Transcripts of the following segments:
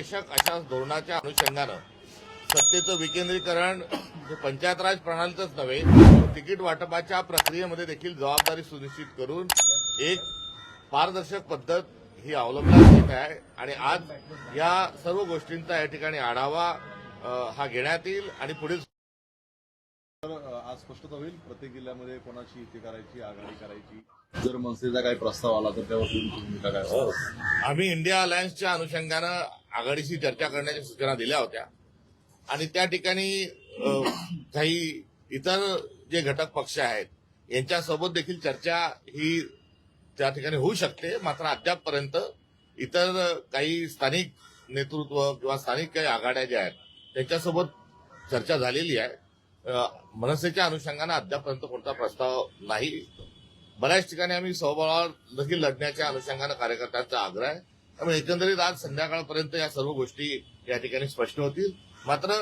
आवश्यक अशा धोरणाच्या अनुषंगानं सत्तेचं विकेंद्रीकरण हे पंचायत राज प्रणालीतच नव्हे तिकीट वाटपाच्या प्रक्रियेमध्ये देखील जबाबदारी सुनिश्चित करून एक पारदर्शक पद्धत ही अवलंबण्यात येत आहे. आणि आज या सर्व गोष्टींचा या ठिकाणी आढावा हा घेण्यात येईल आणि पुढील आज स्पष्टता होईल. प्रत्येक जिल्ह्यामध्ये कोणाची युती करायची आघाडी करायची. जर मनसेचा काही प्रस्ताव आला तर त्यावर भूमिका काय असेल? आम्ही इंडिया अलायन्सच्या अनुषंगानं आघाडीशी चर्चा करण्याच्या सूचना दिल्या होत्या. आणि त्या ठिकाणी काही इतर जे घटक पक्ष आहेत यांच्यासोबत देखील चर्चा ही त्या ठिकाणी होऊ शकते. मात्र अद्यापपर्यंत इतर काही स्थानिक नेतृत्व किंवा स्थानिक काही आघाड्या ज्या आहेत त्यांच्यासोबत चर्चा झालेली आहे. मनसेच्या अनुषंगानं अद्यापपर्यंत कोणता प्रस्ताव नाही. बऱ्याच ठिकाणी आम्ही स्वबळावर देखील लढण्याच्या अनुषंगानं कार्यकर्त्यांचा आग्रह आहे. त्यामुळे एकंदरीत आज संध्याकाळपर्यंत या सर्व गोष्टी या ठिकाणी स्पष्ट होतील. मात्र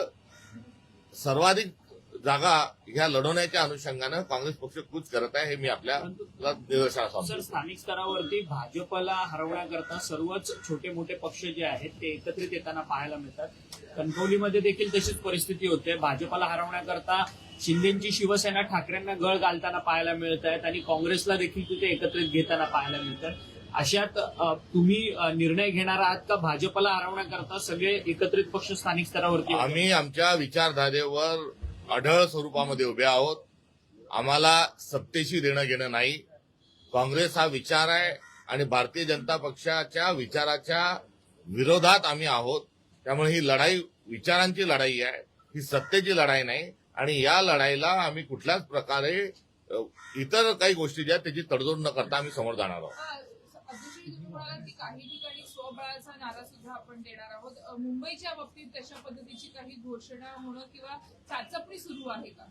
सर्वाधिक जागा ह्या लढवण्याच्या अनुषंगानं काँग्रेस पक्ष कूच करत आहे हे मी निदर्शनास सर स्थानिक स्तरावरती भाजपला हरवण्याकरता सर्वच छोटे मोठे पक्ष जे आहेत ते एकत्रित येताना पाहायला मिळतात. कणकवलीमध्ये देखील तशीच परिस्थिती होते. भाजपला हरवण्याकरता शिंदेची शिवसेना ठाकरेंना गळ घालताना पाहायला मिळत आहेत आणि काँग्रेसला देखील तिथे एकत्रित घेताना पाहायला मिळतात. अशात तुम्ही निर्णय घेणार आहात का? भाजपला हरवण्याकरता सगळे एकत्रित पक्ष स्थानिक स्तरावरती आम्ही आमच्या विचारधारेवर अढळ स्वरूपामध्ये उभे आहोत. आम्हाला सत्तेशी देणं घेणं नाही. काँग्रेस हा विचार आहे आणि भारतीय जनता पक्षाच्या विचाराच्या विरोधात आम्ही आहोत. त्यामुळे ही लढाई विचारांची लढाई आहे. ही सत्तेची लढाई नाही. आणि या लढाईला आम्ही कुठल्याच प्रकारे इतर काही गोष्टी ज्या त्याची तडजोड न करता आम्ही समोर जाणार आहोत. अध्यक्षजी की काही ठिकाणी स्वबळाचा नारा सुद्धा आपण देणार आहोत. मुंबईच्या बाबतीत तशा पद्धतीची काही घोषणा होणं किंवा चाचपणी सुरू आहे का?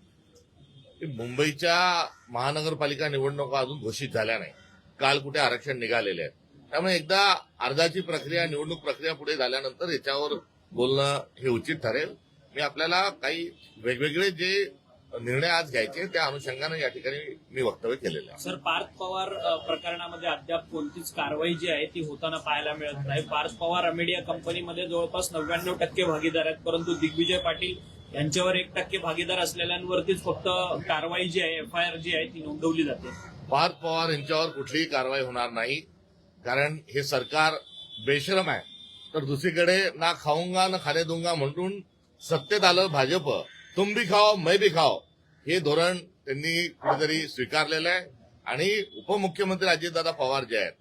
मुंबईच्या महानगरपालिका निवडणुका अजून घोषित झाल्या नाही. काल कुठे आरक्षण निघालेले आहेत. त्यामुळे एकदा अर्जाची प्रक्रिया निवडणूक प्रक्रिया पुढे झाल्यानंतर याच्यावर बोलणं हे उचित ठरेल. मी आपल्याला काही वेगवेगळे जे निर्णय आज घ्यायचे त्या अनुषंगानं या ठिकाणी मी वक्तव्य केलेलं आहे. सर पार्थ पवार प्रकरणामध्ये अद्याप कोणतीच कारवाई जी आहे ती होताना पाहायला मिळत नाही. पार्थ पवार अमेडिया कंपनीमध्ये जवळपास नव्याण्णव टक्के भागीदार आहेत परंतु दिग्विजय पाटील यांच्यावर एक टक्के भागीदार असलेल्यांवरतीच फक्त कारवाई जी आहे एफ आय आर जी आहे ती नोंदवली जाते. पार्थ पवार यांच्यावर कुठलीही कारवाई होणार नाही कारण हे सरकार बेशरम आहे. तर दुसरीकडे ना खाऊंगा ना खाणे दूंगा म्हणून सत्तेत आलं भाजप तुम भी खाओ मैं भी खाओ. हे धोरण त्यांनी कुठेतरी स्वीकारलेलं आहे. आणि उपमुख्यमंत्री अजितदादा पवार जे आहेत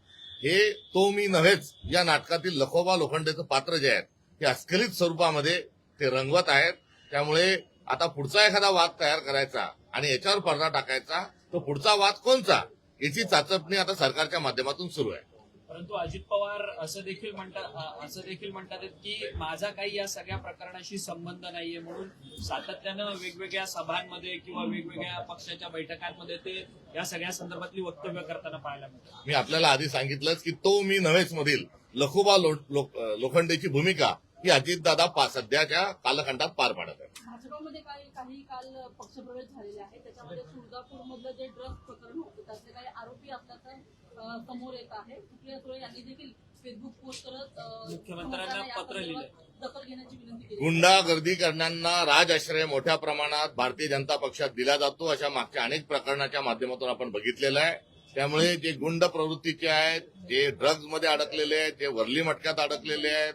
हे तो मी नव्हेच या नाटकातील लखोबा लोखंडेचं पात्र जे आहेत हे अस्खलित स्वरूपामध्ये ते रंगवत आहेत. त्यामुळे आता पुढचा एखादा वाद तयार करायचा आणि याच्यावर पडदा टाकायचा तो पुढचा वाद कोणचा याची चाचपणी आता सरकारच्या माध्यमातून सुरू आहे. परंतु अजित पवार असं देखील म्हणतात असं देखील म्हणतात की माझा काही या सगळ्या प्रकरणाशी संबंध नाहीये म्हणून सातत्यानं वेगवेगळ्या सभांमध्ये किंवा वेगवेगळ्या पक्षाच्या बैठकांमध्ये ते या सगळ्या संदर्भातली वक्तव्य करताना पाहायला मिळतात. मी आपल्याला आधी सांगितलंच की तो मी नव्हेच मधील लखोबा लो- लोखंडेची भूमिका ही अजितदादा पा- सध्याच्या कालखंडात पार पाडत आहे भाजपामध्ये काही काही काल पक्षप्रवेश झालेले आहे त्याच्यामध्ये जे ड्रग्ज प्रकरण होतं त्यातले काही आरोपी असल्याचं समोर येत आहे सुप्रिया सुळे यांनी देखील फेसबुक पोस्ट करत मुख्यमंत्र्यांना पत्र लिहिलंय. संदर्भात दखल घेण्याची विनंती केली. गुंडा गर्दी करणाऱ्यांना राजआश्रय मोठ्या प्रमाणात भारतीय जनता पक्षात दिला जातो अशा मागच्या अनेक प्रकरणाच्या माध्यमातून आपण बघितलेलं आहे. त्यामुळे जे गुंड प्रवृत्तीचे आहेत जे ड्रग्जमध्ये अडकलेले आहेत जे वर्ली मटक्यात अडकलेले आहेत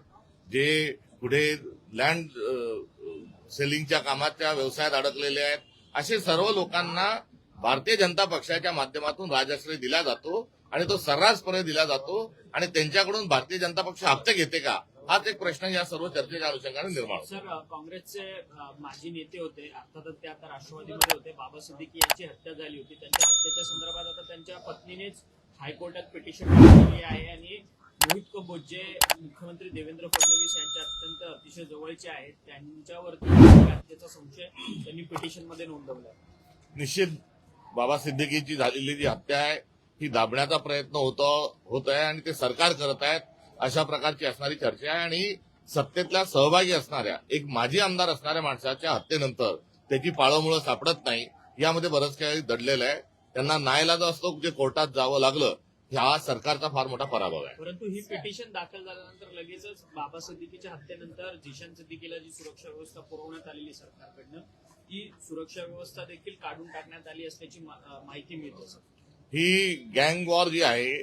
जे पुढे लँड सेलिंगच्या कामाच्या व्यवसायात अडकलेले आहेत असे सर्व लोकांना भारतीय जनता पक्षाच्या माध्यमातून राजाश्रय दिला जातो आणि तो सर्रासपणे दिला जातो. आणि त्यांच्याकडून भारतीय जनता पक्ष हप्ते घेते का? हाच एक प्रश्न या सर्व चर्चेच्या अनुषंगाने निर्माण सर काँग्रेसचे माजी नेते होते अर्थातच ते आता राष्ट्रवादीमध्ये होते. बाबा सिद्दीकी यांची हत्या झाली होती. त्यांच्या हत्येच्या संदर्भात आता त्यांच्या पत्नीनेच हायकोर्टात पिटिशन केली आहे आणि मोहित कबोज जे मुख्यमंत्री देवेंद्र फडणवीस यांच्या अत्यंत अतिशय जवळचे आहेत त्यांच्यावरती हत्येचा संशय त्यांनी पिटिशनमध्ये नोंदवला निश्चित बाबा सिद्दीकीची झालेली जी हत्या आहे ही दाबण्याचा प्रयत्न होतो होत आहे आणि ते सरकार करत आहेत अशा प्रकारची असणारी चर्चा आहे. आणि सत्तेतल्या सहभागी असणाऱ्या एक माजी आमदार असणाऱ्या माणसाच्या हत्येनंतर त्याची पाळमुळं सापडत नाही. यामध्ये बरंच काही दडलेलं आहे. त्यांना न्यायालयाचा असतो जे कोर्टात जावं लागलं हा सरकारचा फार मोठा पराभव आहे. परंतु ही पिटिशन दाखल झाल्यानंतर लगेचच बाबा सद्दीकीच्या हत्येनंतर झिशान सद्दीकीला जी सुरक्षा व्यवस्था पुरवण्यात आलेली सरकारकडनं ती सुरक्षा व्यवस्था देखील काढून टाकण्यात आली असल्याची माहिती मिळते. ही गँग वॉर जी आहे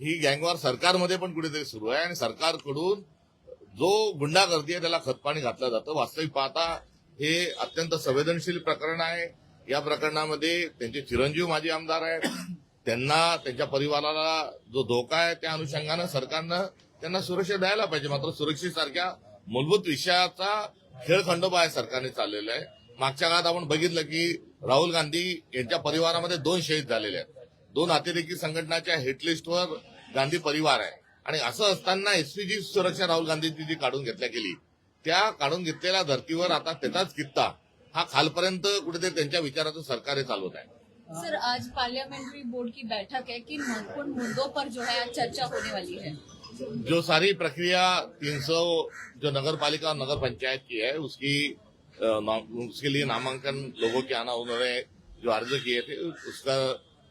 ही गँग वॉर सरकारमध्ये पण कुठेतरी सुरू आहे आणि सरकारकडून जो गुंडागर्दी आहे त्याला खतपाणी घातलं जातं. वास्तविक पाहता हे अत्यंत संवेदनशील प्रकरण आहे. या प्रकरणामध्ये त्यांचे चिरंजीव माजी आमदार आहेत. त्यांना त्यांच्या परिवाराला जो धोका आहे त्या अनुषंगानं सरकारनं त्यांना सुरक्षा द्यायला पाहिजे. मात्र सुरक्षेसारख्या मूलभूत विषयाचा खेळखंडोबा आहे सरकारने चाललेला आहे. मागच्या काळात आपण बघितलं की राहुल गांधी यांच्या परिवारामध्ये दोन शहीद झालेले आहेत. दोन अतिरेकी संघटनाच्या हिटलिस्टवर गांधी परिवार आहे. आणि असं असताना एसपीजी सुरक्षा राहुल गांधींची जी काढून घेतल्या गेली त्या काढून घेतलेल्या धर्तीवर आता त्याचाच कित्ता हा खालपर्यंत कुठेतरी त्यांच्या विचाराचं सरकार हे चालवत आहे. सर, आज पार्लियामेंट्री बोर्ड की बैठक है किन महत्वपूर्ण मुद्दों पर जो है चर्चा होने वाली है। जो सारी प्रक्रिया 300 जो नगर पालिका और नगर पंचायत की है, उसकी उसके लिए नामांकन लोगों के आना, उन्होंने जो अर्ज़ किए थे, उसका,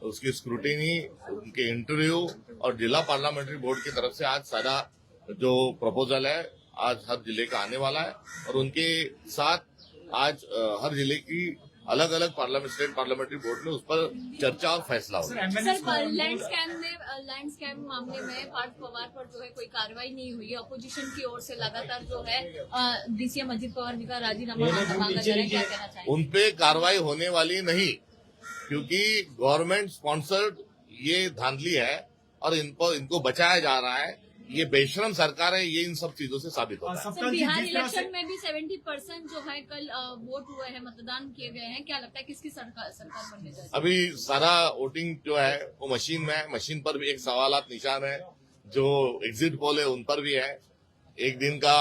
उसकी स्क्रूटिनी उनके इंटरव्यू और जिला पार्लियामेंट्री बोर्ड की तरफ़ से आज सारा जो प्रपोजल है, आज हर ज़िले का आने वाला है और उनके साथ आज हर ज़िले की अलग अलग पार्लियामेंट स्टेट पार्लियामेंट्री बोर्ड में उस पर चर्चा और फैसला होगा सर लैंड स्कैम में लैंड स्कैम मामले में पार्थ पवार पर जो है कोई कार्रवाई नहीं हुई अपोजिशन की ओर से लगातार जो है डीसीएम अजीत पवार जी का राजीनामा मांगा जा रहा है। क्या कहना चाहेंगे? उन पे कार्रवाई होने वाली नहीं क्योंकि गवर्नमेंट स्पॉन्सर्ड ये धांधली है और इनको इनको बचाया जा रहा है। ये बेशरम सरकार है ये इन सब चीज़ों से साबित होता है। बिहार इलेक्शन में भी 70 परसेंट जो है कल वोट हुए हैं मतदान किए गए हैं। क्या लगता है किसकी सरकार सरकार बनने जा अभी सारा वोटिंग जो है वो मशीन में है। मशीन पर भी एक सवाल निशान है जो एग्जिट पोल है उन पर भी है। एक दिन का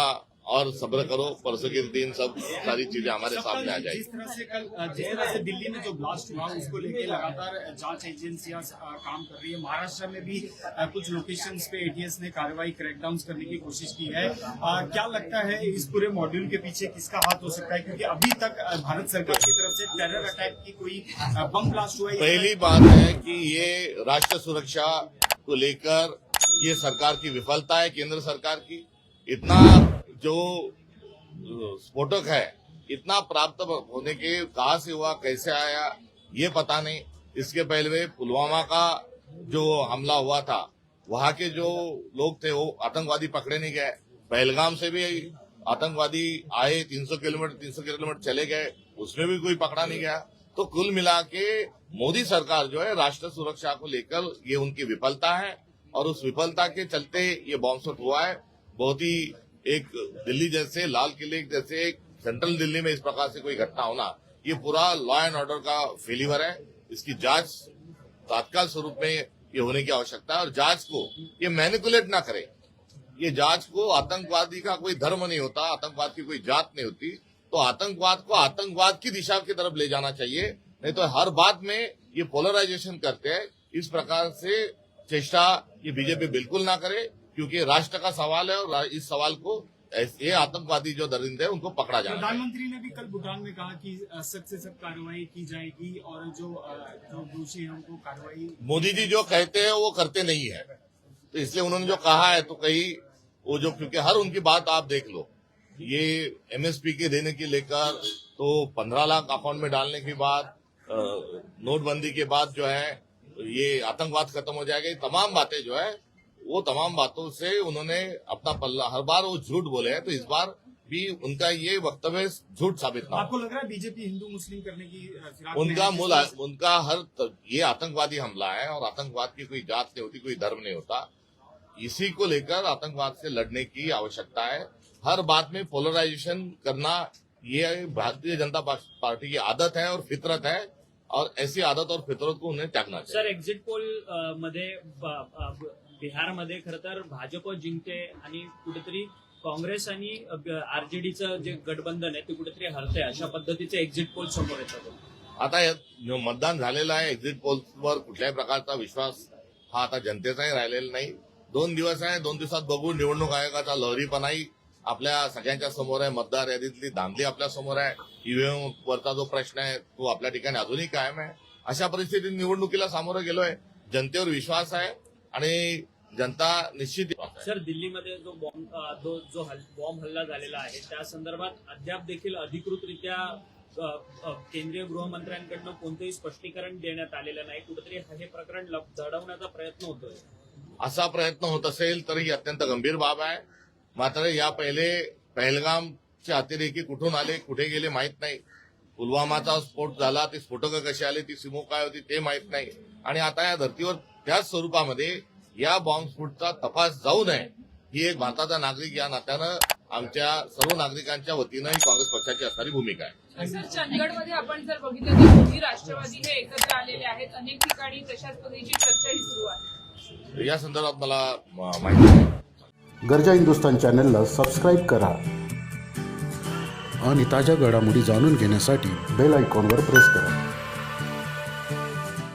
और सब्र करो परसों के दिन सब सारी चीज़ें हमारे सामने आ जाएगी। जिस तरह से कल जिस तरह से दिल्ली में जो ब्लास्ट हुआ उसको लेके लगातार जाँच एजेंसियाँ काम कर रही है। महाराष्ट्र में भी कुछ लोकेशन पे एटीएस ने कार्रवाई क्रैकडाउन करने की कोशिश की है। अ, क्या लगता है इस पूरे मॉड्यूल के पीछे किसका हाथ हो सकता है? क्योंकि अभी तक भारत सरकार की तरफ़ से टेरर अटैक की कोई बम ब्लास्ट हुआ पहली बात है की ये राष्ट्र सुरक्षा को लेकर ये सरकार की विफलता है केंद्र सरकार की। इतना जो स्फोटक है, इतना प्राप्त होने के कहा से हुआ, कैसे आया, ये पता नहीं। इसके पहले पुलवामा का जो हमला हुआ था, वहाँ के जो लोग थे, वो आतंकवादी पकड़े नहीं गए। पहलगाम से भी आतंकवादी आए 300 किलोमीटर 300 किलोमीटर चले गए, उसमें भी कोई पकड़ा नहीं गया। तो कुल मिला के मोदी सरकार जो है, राष्ट्र सुरक्षा को लेकर ये उनकी विफलता है, और उस विफलता के चलते ये बॉम्बस्फोट हुआ है। बहुत ही एक दिल्ली जैसे, लाल किले जैसे सेंट्रल दिल्ली में इस प्रकार से कोई घटना होना, ये पूरा लॉ एंड ऑर्डर का फेलिवर है। इसकी जाँच तात्काल स्वरूप में ये होने की आवश्यकता है और जाँच को ये मैनिपुलेट ना करे। ये जाँच को आतंकवादी का कोई धर्म नहीं होता, आतंकवाद की कोई जात नहीं होती तो आतंकवाद को आतंकवाद की दिशा की तरफ़ ले जाना चाहिए। नहीं तो हर बात में ये पोलराइजेशन करते हैं। इस प्रकार से चेष्टा ये बीजेपी बिल्कुल ना करे। क्योंकि राष्ट्र का सवाल है और इस सवाल को ये आतंकवादी जो दरिंदे हैं उनको पकड़ा जाए प्रधानमंत्री ने भी कल भूटान में कहा कि सख्त से सख्त कार्रवाई की जाएगी और जो जो दोषी है उनको कार्रवाई मोदी जी जो कहते हैं वो करते नहीं है। तो इसलिए उन्होंने जो कहा है तो कहीं वो जो क्योंकि हर उनकी बात आप देख लो। ये एमएसपी के देने की लेकर तो पंद्रह लाख अकाउंट में डालने की बात नोटबंदी के बाद जो है ये आतंकवाद खत्म हो जाएगा। ये तमाम बातें जो है वो तमाम बातों से उन्होंने अपना पल्ला हर बार वो झूठ बोले हैं तो इस बार भी उनका ये वक्तव्य झूठ साबित ना आपको लग रहा है बीजेपी हिंदू मुस्लिम करने की उनका मूल उनका हर ये आतंकवादी हमला है और आतंकवाद की कोई जात नहीं होती कोई धर्म नहीं होता। इसी को लेकर आतंकवाद से लड़ने की आवश्यकता है। हर बात में पोलराइजेशन करना ये भारतीय जनता पार्टी की आदत है और फितरत है और ऐसी आदत और फितरत को उन्हें त्यागना चाहिए। सर एग्जिट पोल मध्ये बिहारमध्ये खर तर भाजप जिंकते आणि कुठेतरी काँग्रेस आणि आरजेडीचं जे गठबंधन आहे ते कुठेतरी हरते अशा पद्धतीचे एक्झिट पोल समोर येतात आता जो मतदान झालेलं आहे एक्झिट पोल्सवर कुठल्याही प्रकारचा विश्वास हा आता जनतेचाही राहिलेला नाही. दोन दिवस आहे दोन दिवसात बघू निवडणूक आयोगाचा लहरीपणाही आपल्या सगळ्यांच्या समोर आहे. मतदार यादीतली धांदली आपल्यासमोर आहे. ईव्हीएम वरचा जो प्रश्न आहे तो आपल्या ठिकाणी अजूनही कायम आहे. अशा परिस्थितीत निवडणुकीला सामोरं गेलोय. जनतेवर विश्वास आहे. आणि जनता निश्चित सर दिल्लीमध्ये जो बॉम्ब जो जो हल- बॉम्ब हल्ला झालेला आहे त्या संदर्भात अद्याप देखील अधिकृतरित्या केंद्रीय गृहमंत्र्यांकडनं कोणतंही स्पष्टीकरण देण्यात आलेलं नाही. कुठेतरी हे प्रकरण दडवण्याचा प्रयत्न होतोय. असा प्रयत्न होत असेल तर ही अत्यंत गंभीर बाब आहे. मात्र या पहिले पहलगामचे अतिरेकी कुठून आले कुठे गेले माहीत नाही. पुलवामाचा स्फोट झाला ते स्फोटकं कशी आले ती सिमो काय होती ते माहीत नाही. आणि आता या धर्तीवर त्याच स्वरूपामध्ये या बॉम्बस्फोटचा तपास जाऊ नये ही एक भारताचा नागरिक या नात्यानं आमच्या सर्व नागरिकांच्या वतीनं ही काँग्रेस पक्षाची असणारी भूमिका आहे. सर चंदगडमध्ये आपण जर बघितलं तर मोदी राष्ट्रवादी हे एकत्र आलेले आहेत. अनेक ठिकाणी तशाच पद्धतीची चर्चाही सुरू आहे. या संदर्भात मला माहिती गरजा हिंदुस्तान चॅनलला सबस्क्राईब करा आणि ताज्या घडामोडी जाणून घेण्यासाठी बेल आयकॉनवर प्रेस करा.